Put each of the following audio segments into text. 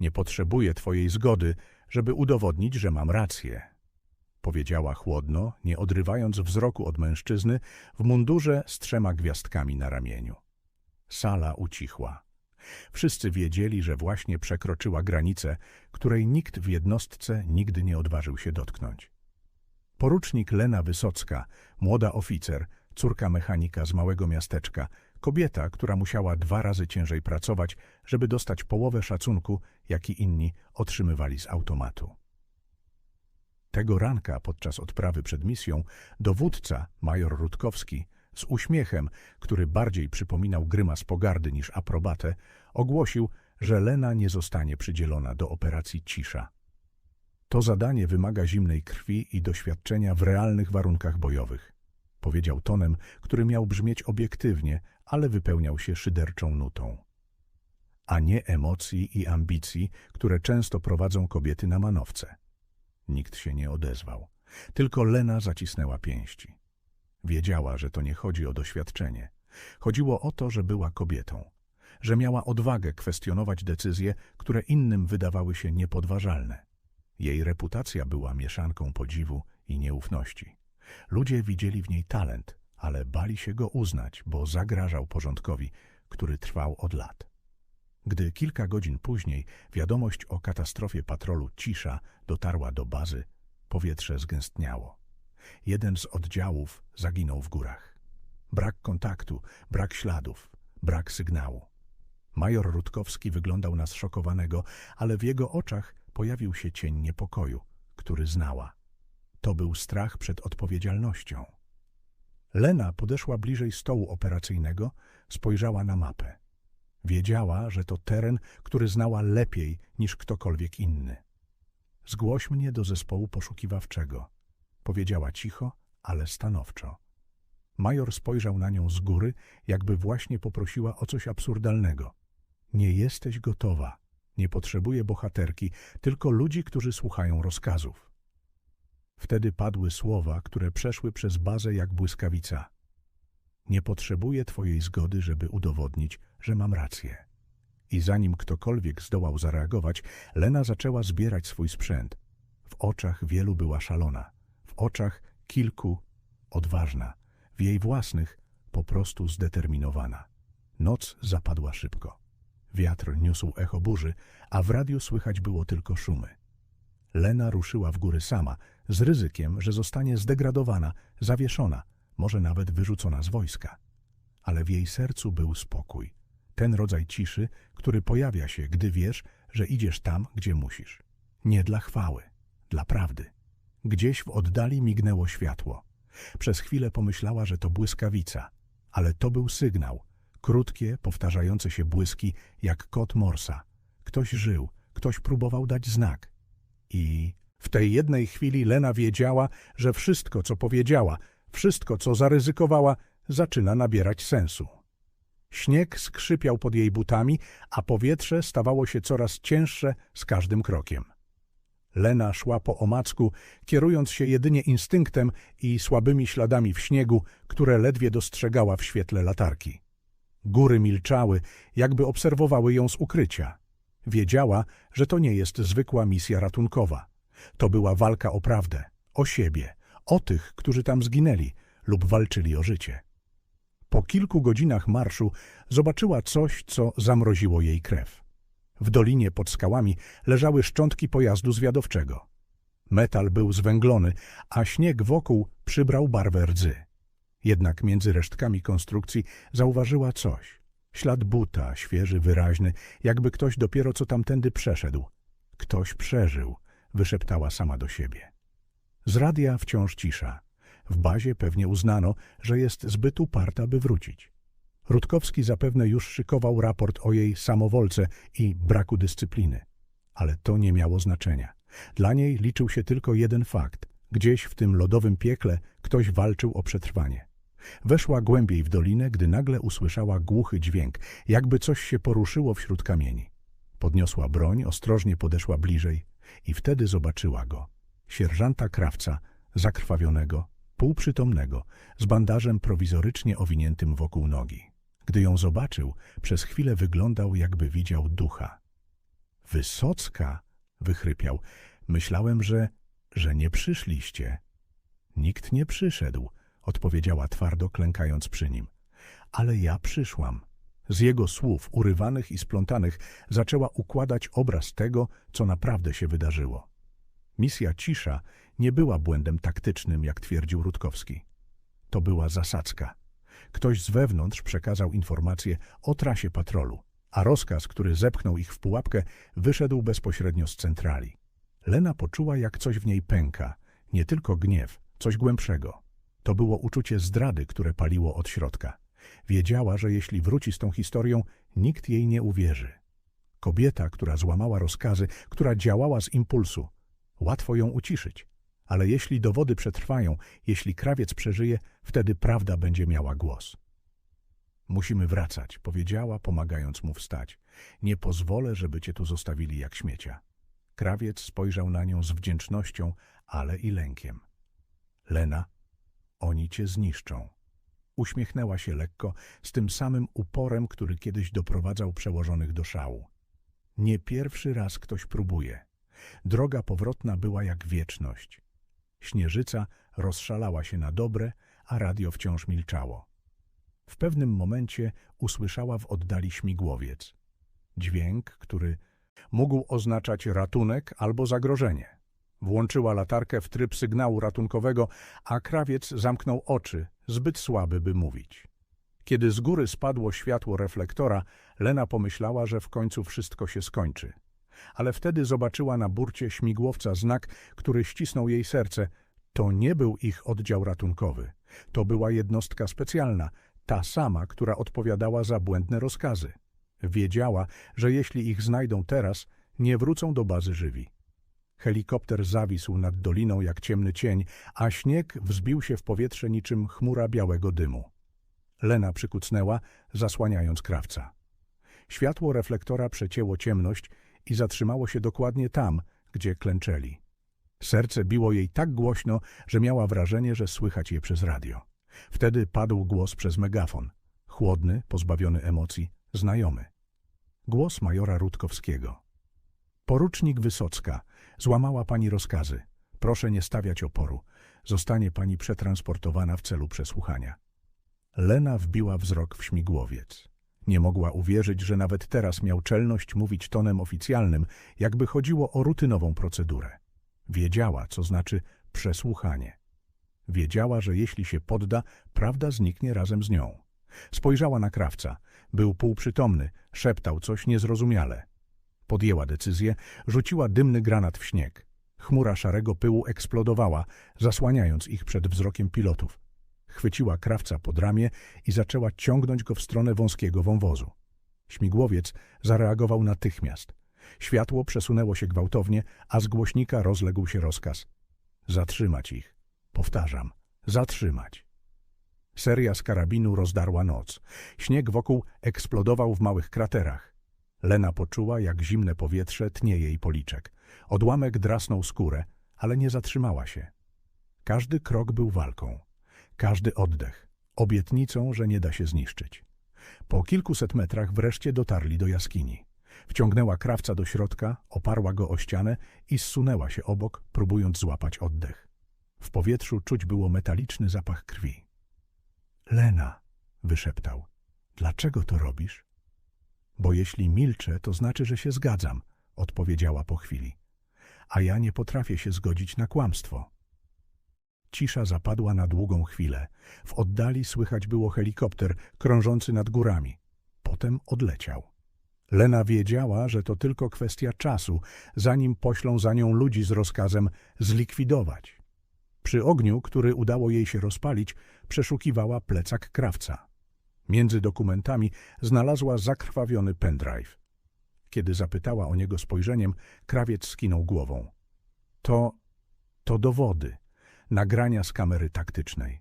Nie potrzebuję twojej zgody, żeby udowodnić, że mam rację. Powiedziała chłodno, nie odrywając wzroku od mężczyzny w mundurze z trzema gwiazdkami na ramieniu. Sala ucichła. Wszyscy wiedzieli, że właśnie przekroczyła granicę, której nikt w jednostce nigdy nie odważył się dotknąć. Porucznik Lena Wysocka, młoda oficer, córka mechanika z małego miasteczka, kobieta, która musiała dwa razy ciężej pracować, żeby dostać połowę szacunku, jaki inni otrzymywali z automatu. Tego ranka podczas odprawy przed misją dowódca, major Rutkowski, z uśmiechem, który bardziej przypominał grymas pogardy niż aprobatę, ogłosił, że Lena nie zostanie przydzielona do operacji Cisza. To zadanie wymaga zimnej krwi i doświadczenia w realnych warunkach bojowych. Powiedział tonem, który miał brzmieć obiektywnie, ale wypełniał się szyderczą nutą. A nie emocji i ambicji, które często prowadzą kobiety na manowce. Nikt się nie odezwał. Tylko Lena zacisnęła pięści. Wiedziała, że to nie chodzi o doświadczenie. Chodziło o to, że była kobietą. Że miała odwagę kwestionować decyzje, które innym wydawały się niepodważalne. Jej reputacja była mieszanką podziwu i nieufności. Ludzie widzieli w niej talent, ale bali się go uznać, bo zagrażał porządkowi, który trwał od lat. Gdy kilka godzin później wiadomość o katastrofie patrolu Cisza dotarła do bazy, powietrze zgęstniało. Jeden z oddziałów zaginął w górach. Brak kontaktu, brak śladów, brak sygnału. Major Rutkowski wyglądał na zszokowanego, ale w jego oczach pojawił się cień niepokoju, który znała. To był strach przed odpowiedzialnością. Lena podeszła bliżej stołu operacyjnego, spojrzała na mapę. Wiedziała, że to teren, który znała lepiej niż ktokolwiek inny. Zgłoś mnie do zespołu poszukiwawczego, powiedziała cicho, ale stanowczo. Major spojrzał na nią z góry, jakby właśnie poprosiła o coś absurdalnego. Nie jesteś gotowa. Nie potrzebuję bohaterki, tylko ludzi, którzy słuchają rozkazów. Wtedy padły słowa, które przeszły przez bazę jak błyskawica. Nie potrzebuję twojej zgody, żeby udowodnić, że mam rację. I zanim ktokolwiek zdołał zareagować, Lena zaczęła zbierać swój sprzęt. W oczach wielu była szalona, w oczach kilku odważna, w jej własnych po prostu zdeterminowana. Noc zapadła szybko. Wiatr niósł echo burzy, a w radiu słychać było tylko szumy. Lena ruszyła w góry sama, z ryzykiem, że zostanie zdegradowana, zawieszona, może nawet wyrzucona z wojska. Ale w jej sercu był spokój. Ten rodzaj ciszy, który pojawia się, gdy wiesz, że idziesz tam, gdzie musisz. Nie dla chwały, dla prawdy. Gdzieś w oddali mignęło światło. Przez chwilę pomyślała, że to błyskawica, ale to był sygnał. Krótkie, powtarzające się błyski, jak kot morsa. Ktoś żył, ktoś próbował dać znak. I w tej jednej chwili Lena wiedziała, że wszystko, co powiedziała, wszystko, co zaryzykowała, zaczyna nabierać sensu. Śnieg skrzypiał pod jej butami, a powietrze stawało się coraz cięższe z każdym krokiem. Lena szła po omacku, kierując się jedynie instynktem i słabymi śladami w śniegu, które ledwie dostrzegała w świetle latarki. Góry milczały, jakby obserwowały ją z ukrycia. Wiedziała, że to nie jest zwykła misja ratunkowa. To była walka o prawdę, o siebie, o tych, którzy tam zginęli lub walczyli o życie. Po kilku godzinach marszu zobaczyła coś, co zamroziło jej krew. W dolinie pod skałami leżały szczątki pojazdu zwiadowczego. Metal był zwęglony, a śnieg wokół przybrał barwę rdzy. Jednak między resztkami konstrukcji zauważyła coś. Ślad buta, świeży, wyraźny, jakby ktoś dopiero co tamtędy przeszedł. Ktoś przeżył, wyszeptała sama do siebie. Z radia wciąż cisza. W bazie pewnie uznano, że jest zbyt uparta, by wrócić. Rutkowski zapewne już szykował raport o jej samowolce i braku dyscypliny. Ale to nie miało znaczenia. Dla niej liczył się tylko jeden fakt. Gdzieś w tym lodowym piekle ktoś walczył o przetrwanie. Weszła głębiej w dolinę, gdy nagle usłyszała głuchy dźwięk, jakby coś się poruszyło wśród kamieni. Podniosła broń, ostrożnie podeszła bliżej i wtedy zobaczyła go. Sierżanta Krawca, zakrwawionego, półprzytomnego, z bandażem prowizorycznie owiniętym wokół nogi. Gdy ją zobaczył, przez chwilę wyglądał, jakby widział ducha. Wysocka? wychrypiał. Myślałem, że, że nie przyszliście. Nikt nie przyszedł, odpowiedziała twardo, klękając przy nim. Ale ja przyszłam. Z jego słów, urywanych i splątanych, zaczęła układać obraz tego, co naprawdę się wydarzyło. Misja Cisza nie była błędem taktycznym, jak twierdził Rutkowski. To była zasadzka. Ktoś z wewnątrz przekazał informację o trasie patrolu, a rozkaz, który zepchnął ich w pułapkę, wyszedł bezpośrednio z centrali. Lena poczuła, jak coś w niej pęka, nie tylko gniew, coś głębszego. To było uczucie zdrady, które paliło od środka. Wiedziała, że jeśli wróci z tą historią, nikt jej nie uwierzy. Kobieta, która złamała rozkazy, która działała z impulsu. Łatwo ją uciszyć. Ale jeśli dowody przetrwają, jeśli krawiec przeżyje, wtedy prawda będzie miała głos. Musimy wracać, powiedziała, pomagając mu wstać. Nie pozwolę, żeby cię tu zostawili jak śmiecia. Krawiec spojrzał na nią z wdzięcznością, ale i lękiem. Lena, oni cię zniszczą. Uśmiechnęła się lekko, z tym samym uporem, który kiedyś doprowadzał przełożonych do szału. Nie pierwszy raz ktoś próbuje. Droga powrotna była jak wieczność. Śnieżyca rozszalała się na dobre, a radio wciąż milczało. W pewnym momencie usłyszała w oddali śmigłowiec. Dźwięk, który mógł oznaczać ratunek albo zagrożenie. Włączyła latarkę w tryb sygnału ratunkowego, a krawiec zamknął oczy, zbyt słaby, by mówić. Kiedy z góry spadło światło reflektora, Lena pomyślała, że w końcu wszystko się skończy. Ale wtedy zobaczyła na burcie śmigłowca znak, który ścisnął jej serce. To nie był ich oddział ratunkowy. To była jednostka specjalna, ta sama, która odpowiadała za błędne rozkazy. Wiedziała, że jeśli ich znajdą teraz, nie wrócą do bazy żywi. Helikopter zawisł nad doliną jak ciemny cień, a śnieg wzbił się w powietrze niczym chmura białego dymu. Lena przykucnęła, zasłaniając krawca. Światło reflektora przecięło ciemność i zatrzymało się dokładnie tam, gdzie klęczeli. Serce biło jej tak głośno, że miała wrażenie, że słychać je przez radio. Wtedy padł głos przez megafon. Chłodny, pozbawiony emocji, znajomy. Głos majora Rutkowskiego. Porucznik Wysocka, złamała pani rozkazy. Proszę nie stawiać oporu. Zostanie pani przetransportowana w celu przesłuchania. Lena wbiła wzrok w śmigłowiec. Nie mogła uwierzyć, że nawet teraz miał czelność mówić tonem oficjalnym, jakby chodziło o rutynową procedurę. Wiedziała, co znaczy przesłuchanie. Wiedziała, że jeśli się podda, prawda zniknie razem z nią. Spojrzała na krawca. Był półprzytomny, szeptał coś niezrozumiale. Podjęła decyzję, rzuciła dymny granat w śnieg. Chmura szarego pyłu eksplodowała, zasłaniając ich przed wzrokiem pilotów. Chwyciła krawca pod ramię i zaczęła ciągnąć go w stronę wąskiego wąwozu. Śmigłowiec zareagował natychmiast. Światło przesunęło się gwałtownie, a z głośnika rozległ się rozkaz. Zatrzymać ich. Powtarzam, zatrzymać. Seria z karabinu rozdarła noc. Śnieg wokół eksplodował w małych kraterach. Lena poczuła, jak zimne powietrze tnie jej policzek. Odłamek drasnął skórę, ale nie zatrzymała się. Każdy krok był walką. Każdy oddech. Obietnicą, że nie da się zniszczyć. Po kilkuset metrach wreszcie dotarli do jaskini. Wciągnęła krawca do środka, oparła go o ścianę i zsunęła się obok, próbując złapać oddech. W powietrzu czuć było metaliczny zapach krwi. Lena, wyszeptał, dlaczego to robisz? Bo jeśli milczę, to znaczy, że się zgadzam, odpowiedziała po chwili. A ja nie potrafię się zgodzić na kłamstwo. Cisza zapadła na długą chwilę. W oddali słychać było helikopter krążący nad górami. Potem odleciał. Lena wiedziała, że to tylko kwestia czasu, zanim poślą za nią ludzi z rozkazem zlikwidować. Przy ogniu, który udało jej się rozpalić, przeszukiwała plecak krawca. Między dokumentami znalazła zakrwawiony pendrive. Kiedy zapytała o niego spojrzeniem, krawiec skinął głową. To, to dowody, nagrania z kamery taktycznej.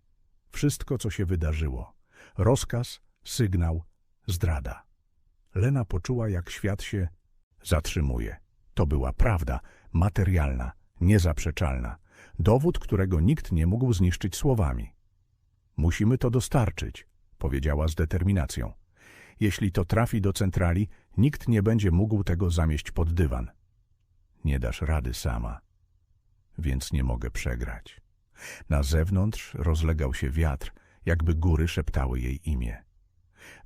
Wszystko, co się wydarzyło. Rozkaz, sygnał, zdrada. Lena poczuła, jak świat się zatrzymuje. To była prawda, materialna, niezaprzeczalna. Dowód, którego nikt nie mógł zniszczyć słowami. Musimy to dostarczyć, powiedziała z determinacją. Jeśli to trafi do centrali, Nikt nie będzie mógł tego zamieść pod dywan. Nie dasz rady sama, więc nie mogę przegrać. Na zewnątrz rozlegał się wiatr, jakby góry szeptały jej imię.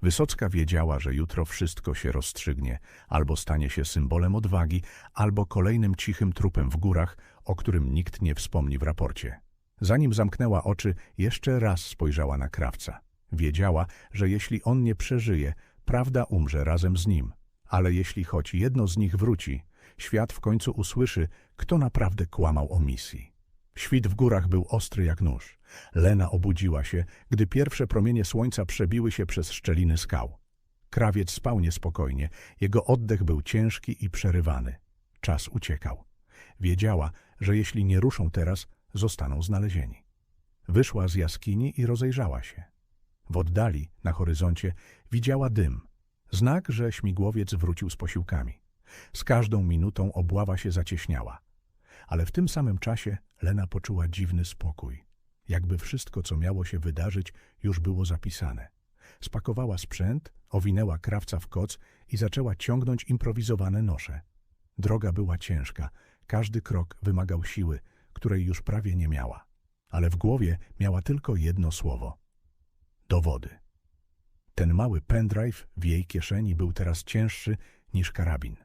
Wysocka wiedziała, że jutro wszystko się rozstrzygnie, albo stanie się symbolem odwagi, albo kolejnym cichym trupem w górach, o którym nikt nie wspomni w raporcie. Zanim zamknęła oczy, jeszcze raz spojrzała na krawca. Wiedziała, że jeśli on nie przeżyje, prawda umrze razem z nim. Ale jeśli choć jedno z nich wróci, świat w końcu usłyszy, kto naprawdę kłamał o misji. Świt w górach był ostry jak nóż. Lena obudziła się, gdy pierwsze promienie słońca przebiły się przez szczeliny skał. Krawiec spał niespokojnie, jego oddech był ciężki i przerywany. Czas uciekał. Wiedziała, że jeśli nie ruszą teraz, zostaną znalezieni. Wyszła z jaskini i rozejrzała się. W oddali, na horyzoncie, widziała dym. Znak, że śmigłowiec wrócił z posiłkami. Z każdą minutą obława się zacieśniała. Ale w tym samym czasie Lena poczuła dziwny spokój. Jakby wszystko, co miało się wydarzyć, już było zapisane. Spakowała sprzęt, owinęła krawca w koc i zaczęła ciągnąć improwizowane nosze. Droga była ciężka, każdy krok wymagał siły, której już prawie nie miała. Ale w głowie miała tylko jedno słowo. Dowody. Ten mały pendrive w jej kieszeni był teraz cięższy niż karabin.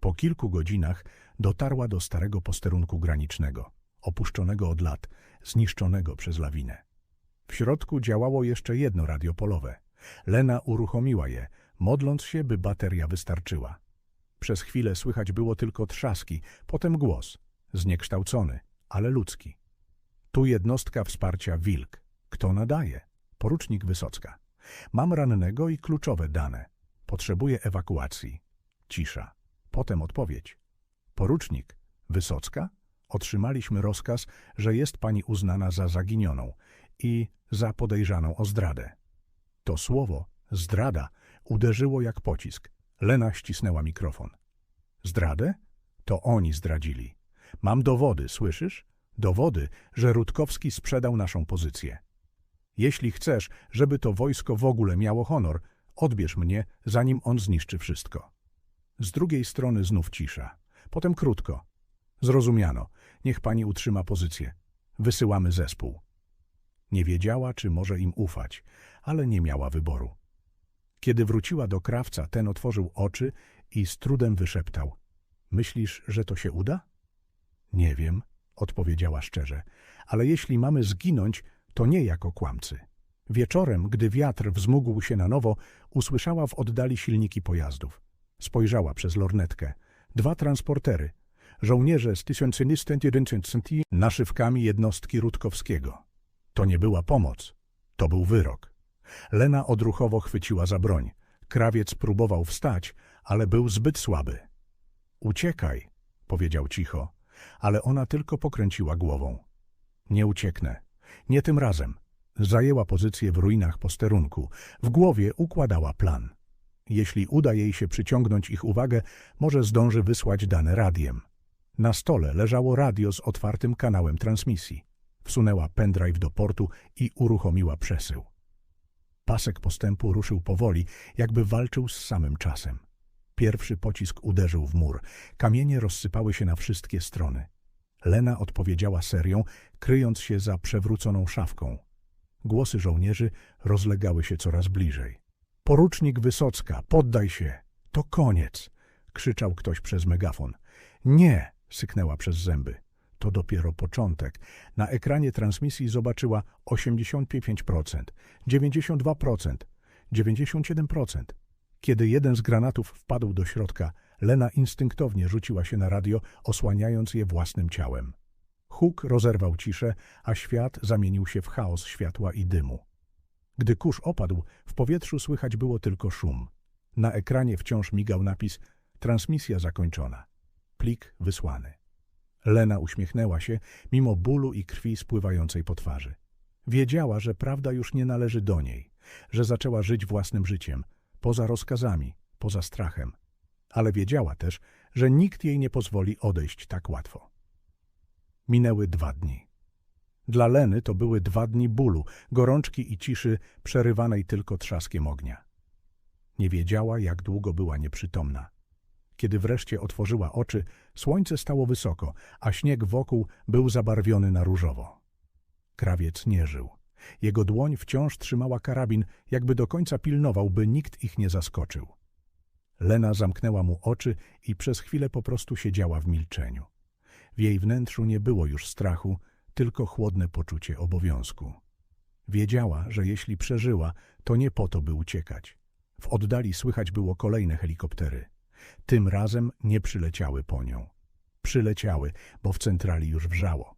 Po kilku godzinach dotarła do starego posterunku granicznego, opuszczonego od lat, zniszczonego przez lawinę. W środku działało jeszcze jedno radio polowe. Lena uruchomiła je, modląc się, by bateria wystarczyła. Przez chwilę słychać było tylko trzaski, potem głos, zniekształcony, ale ludzki. Tu jednostka wsparcia Wilk. Kto nadaje? Porucznik Wysocka. Mam rannego i kluczowe dane. Potrzebuję ewakuacji. Cisza. Potem odpowiedź. Porucznik Wysocka? Otrzymaliśmy rozkaz, że jest pani uznana za zaginioną i za podejrzaną o zdradę. To słowo, zdrada, uderzyło jak pocisk. Lena ścisnęła mikrofon. Zdradę? To oni zdradzili. Mam dowody, słyszysz? Dowody, że Rutkowski sprzedał naszą pozycję. Jeśli chcesz, żeby to wojsko w ogóle miało honor, odbierz mnie, zanim on zniszczy wszystko. Z drugiej strony znów cisza. Potem krótko. Zrozumiano. Niech pani utrzyma pozycję. Wysyłamy zespół. Nie wiedziała, czy może im ufać, ale nie miała wyboru. Kiedy wróciła do krawca, ten otworzył oczy i z trudem wyszeptał. Myślisz, że to się uda? Nie wiem, odpowiedziała szczerze, ale jeśli mamy zginąć, to nie jako kłamcy. Wieczorem, gdy wiatr wzmógł się na nowo, usłyszała w oddali silniki pojazdów. Spojrzała przez lornetkę. Dwa transportery. Żołnierze z 1911 naszywkami jednostki Rutkowskiego. To nie była pomoc. To był wyrok. Lena odruchowo chwyciła za broń. Krawiec próbował wstać, ale był zbyt słaby. Uciekaj, powiedział cicho, ale ona tylko pokręciła głową. Nie ucieknę. Nie tym razem. Zajęła pozycję w ruinach posterunku. W głowie układała plan. Jeśli uda jej się przyciągnąć ich uwagę, może zdąży wysłać dane radiem. Na stole leżało radio z otwartym kanałem transmisji. Wsunęła pendrive do portu i uruchomiła przesył. Pasek postępu ruszył powoli, jakby walczył z samym czasem. Pierwszy pocisk uderzył w mur. Kamienie rozsypały się na wszystkie strony. Lena odpowiedziała serią, kryjąc się za przewróconą szafką. Głosy żołnierzy rozlegały się coraz bliżej. Porucznik Wysocka, poddaj się! To koniec! krzyczał ktoś przez megafon. Nie! syknęła przez zęby. To dopiero początek. Na ekranie transmisji zobaczyła 85%, 92%, 97%. Kiedy jeden z granatów wpadł do środka, Lena instynktownie rzuciła się na radio, osłaniając je własnym ciałem. Huk rozerwał ciszę, a świat zamienił się w chaos światła i dymu. Gdy kurz opadł, w powietrzu słychać było tylko szum. Na ekranie wciąż migał napis Transmisja zakończona. Plik wysłany. Lena uśmiechnęła się, mimo bólu i krwi spływającej po twarzy. Wiedziała, że prawda już nie należy do niej, że zaczęła żyć własnym życiem, poza rozkazami, poza strachem. Ale wiedziała też, że nikt jej nie pozwoli odejść tak łatwo. Minęły dwa dni. Dla Leny to były dwa dni bólu, gorączki i ciszy przerywanej tylko trzaskiem ognia. Nie wiedziała, jak długo była nieprzytomna. Kiedy wreszcie otworzyła oczy, słońce stało wysoko, a śnieg wokół był zabarwiony na różowo. Krawiec nie żył. Jego dłoń wciąż trzymała karabin, jakby do końca pilnował, by nikt ich nie zaskoczył. Lena zamknęła mu oczy i przez chwilę po prostu siedziała w milczeniu. W jej wnętrzu nie było już strachu, tylko chłodne poczucie obowiązku. Wiedziała, że jeśli przeżyła, to nie po to, by uciekać. W oddali słychać było kolejne helikoptery. Tym razem nie przyleciały po nią. Przyleciały, bo w centrali już wrzało.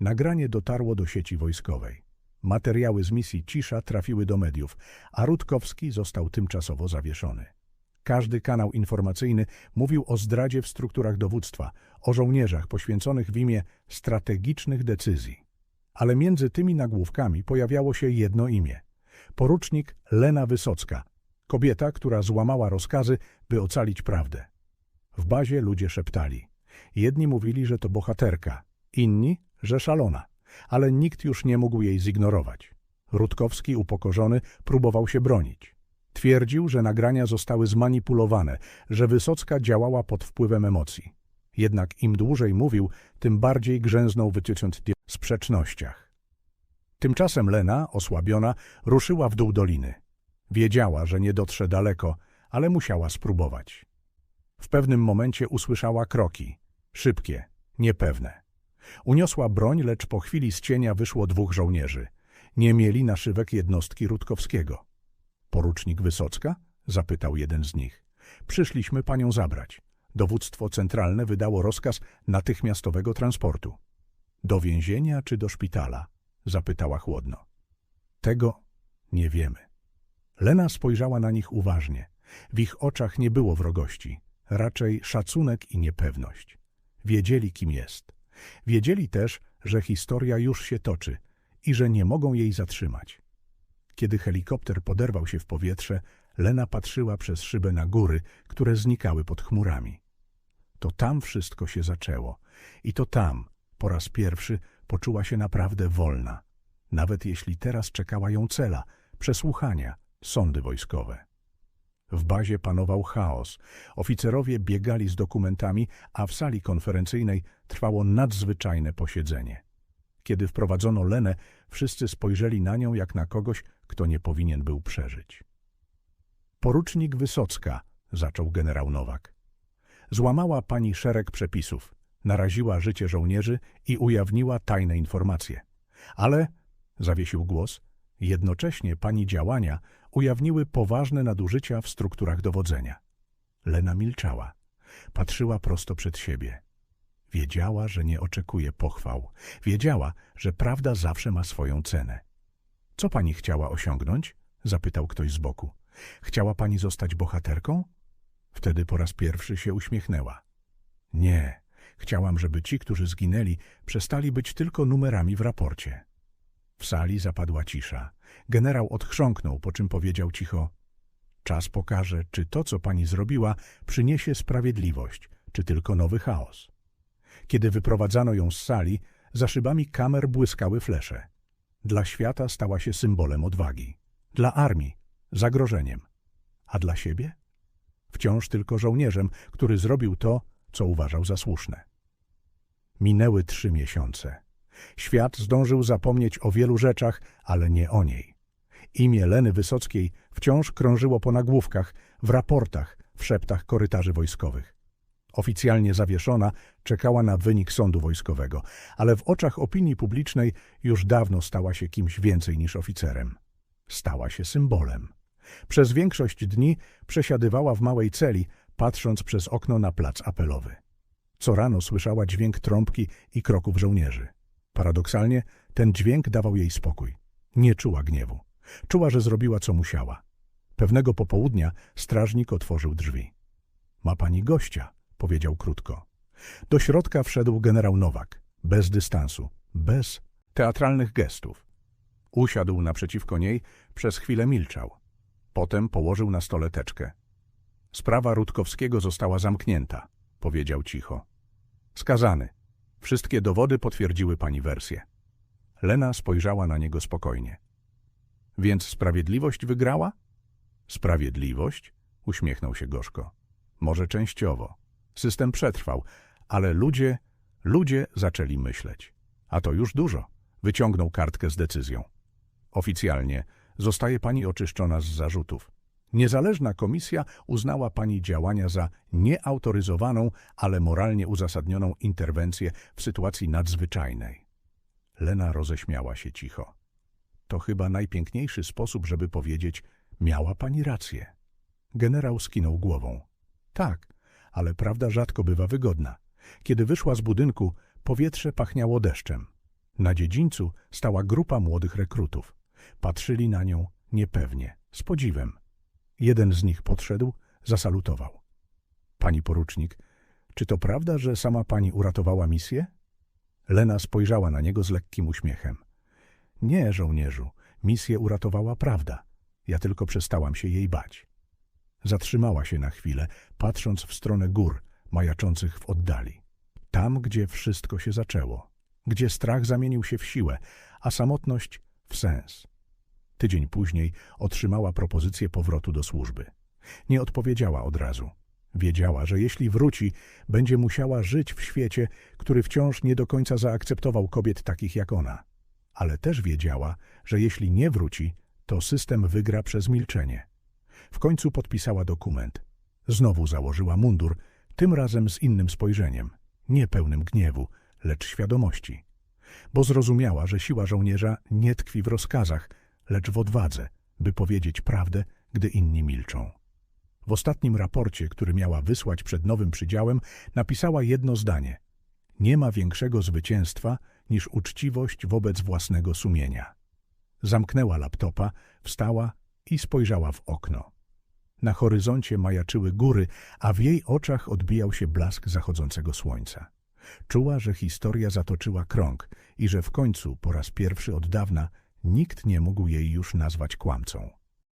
Nagranie dotarło do sieci wojskowej. Materiały z misji Cisza trafiły do mediów, a Rutkowski został tymczasowo zawieszony. Każdy kanał informacyjny mówił o zdradzie w strukturach dowództwa, o żołnierzach poświęconych w imię strategicznych decyzji. Ale między tymi nagłówkami pojawiało się jedno imię. Porucznik Lena Wysocka, kobieta, która złamała rozkazy, by ocalić prawdę. W bazie ludzie szeptali. Jedni mówili, że to bohaterka, inni, że szalona, ale nikt już nie mógł jej zignorować. Rutkowski, upokorzony, próbował się bronić. Twierdził, że nagrania zostały zmanipulowane, że Wysocka działała pod wpływem emocji. Jednak im dłużej mówił, tym bardziej grzęznął wytycząc w sprzecznościach. Tymczasem Lena, osłabiona, ruszyła w dół doliny. Wiedziała, że nie dotrze daleko, ale musiała spróbować. W pewnym momencie usłyszała kroki. Szybkie, niepewne. Uniosła broń, lecz po chwili z cienia wyszło dwóch żołnierzy. Nie mieli naszywek jednostki Rutkowskiego. Porucznik Wysocka? Zapytał jeden z nich. Przyszliśmy panią zabrać. Dowództwo centralne wydało rozkaz natychmiastowego transportu. Do więzienia czy do szpitala? Zapytała chłodno. Tego nie wiemy. Lena spojrzała na nich uważnie. W ich oczach nie było wrogości, raczej szacunek i niepewność. Wiedzieli, kim jest. Wiedzieli też, że historia już się toczy i że nie mogą jej zatrzymać. Kiedy helikopter poderwał się w powietrze, Lena patrzyła przez szybę na góry, które znikały pod chmurami. To tam wszystko się zaczęło i to tam, po raz pierwszy, poczuła się naprawdę wolna, nawet jeśli teraz czekała ją cela, przesłuchania, sądy wojskowe. W bazie panował chaos. Oficerowie biegali z dokumentami, a w sali konferencyjnej trwało nadzwyczajne posiedzenie. Kiedy wprowadzono Lenę, wszyscy spojrzeli na nią jak na kogoś, kto nie powinien był przeżyć. Porucznik Wysocka, zaczął generał Nowak. Złamała pani szereg przepisów, naraziła życie żołnierzy i ujawniła tajne informacje. Ale, zawiesił głos, jednocześnie pani działania ujawniły poważne nadużycia w strukturach dowodzenia. Lena milczała. Patrzyła prosto przed siebie. Wiedziała, że nie oczekuje pochwał. Wiedziała, że prawda zawsze ma swoją cenę. Co pani chciała osiągnąć? Zapytał ktoś z boku. Chciała pani zostać bohaterką? Wtedy po raz pierwszy się uśmiechnęła. Nie, chciałam, żeby ci, którzy zginęli, przestali być tylko numerami w raporcie. W sali zapadła cisza. Generał odchrząknął, po czym powiedział cicho Czas pokaże, czy to, co pani zrobiła, przyniesie sprawiedliwość, czy tylko nowy chaos. Kiedy wyprowadzano ją z sali, za szybami kamer błyskały flesze. Dla świata stała się symbolem odwagi. Dla armii zagrożeniem. A dla siebie? Wciąż tylko żołnierzem, który zrobił to, co uważał za słuszne. Minęły trzy miesiące. Świat zdążył zapomnieć o wielu rzeczach, ale nie o niej. Imię Leny Wysockiej wciąż krążyło po nagłówkach, w raportach, w szeptach korytarzy wojskowych. Oficjalnie zawieszona, czekała na wynik sądu wojskowego, ale w oczach opinii publicznej już dawno stała się kimś więcej niż oficerem. Stała się symbolem. Przez większość dni przesiadywała w małej celi, patrząc przez okno na plac apelowy. Co rano słyszała dźwięk trąbki i kroków żołnierzy. Paradoksalnie ten dźwięk dawał jej spokój. Nie czuła gniewu. Czuła, że zrobiła co musiała. Pewnego popołudnia strażnik otworzył drzwi. Ma pani gościa, powiedział krótko. Do środka wszedł generał Nowak, bez dystansu, bez teatralnych gestów. Usiadł naprzeciwko niej, przez chwilę milczał. Potem położył na stole teczkę. Sprawa Rutkowskiego została zamknięta, powiedział cicho. Skazany. Wszystkie dowody potwierdziły pani wersję. Lena spojrzała na niego spokojnie. Więc sprawiedliwość wygrała? Sprawiedliwość? Uśmiechnął się gorzko. Może częściowo. System przetrwał, ale ludzie, ludzie zaczęli myśleć. A to już dużo. Wyciągnął kartkę z decyzją. Oficjalnie zostaje pani oczyszczona z zarzutów. Niezależna komisja uznała pani działania za nieautoryzowaną, ale moralnie uzasadnioną interwencję w sytuacji nadzwyczajnej. Lena roześmiała się cicho. To chyba najpiękniejszy sposób, żeby powiedzieć, miała pani rację. Generał skinął głową. Tak, ale prawda rzadko bywa wygodna. Kiedy wyszła z budynku, powietrze pachniało deszczem. Na dziedzińcu stała grupa młodych rekrutów. Patrzyli na nią niepewnie, z podziwem. Jeden z nich podszedł, zasalutował. Pani porucznik, czy to prawda, że sama pani uratowała misję? Lena spojrzała na niego z lekkim uśmiechem. Nie, żołnierzu, misję uratowała prawda. Ja tylko przestałam się jej bać. Zatrzymała się na chwilę, patrząc w stronę gór, majaczących w oddali. Tam, gdzie wszystko się zaczęło. Gdzie strach zamienił się w siłę, a samotność w sens. Tydzień później otrzymała propozycję powrotu do służby. Nie odpowiedziała od razu. Wiedziała, że jeśli wróci, będzie musiała żyć w świecie, który wciąż nie do końca zaakceptował kobiet takich jak ona. Ale też wiedziała, że jeśli nie wróci, to system wygra przez milczenie. W końcu podpisała dokument. Znowu założyła mundur, tym razem z innym spojrzeniem, nie pełnym gniewu, lecz świadomości. Bo zrozumiała, że siła żołnierza nie tkwi w rozkazach, lecz w odwadze, by powiedzieć prawdę, gdy inni milczą. W ostatnim raporcie, który miała wysłać przed nowym przydziałem, napisała jedno zdanie. Nie ma większego zwycięstwa niż uczciwość wobec własnego sumienia. Zamknęła laptopa, wstała i spojrzała w okno. Na horyzoncie majaczyły góry, a w jej oczach odbijał się blask zachodzącego słońca. Czuła, że historia zatoczyła krąg i że w końcu, po raz pierwszy od dawna, nikt nie mógł jej już nazwać kłamcą.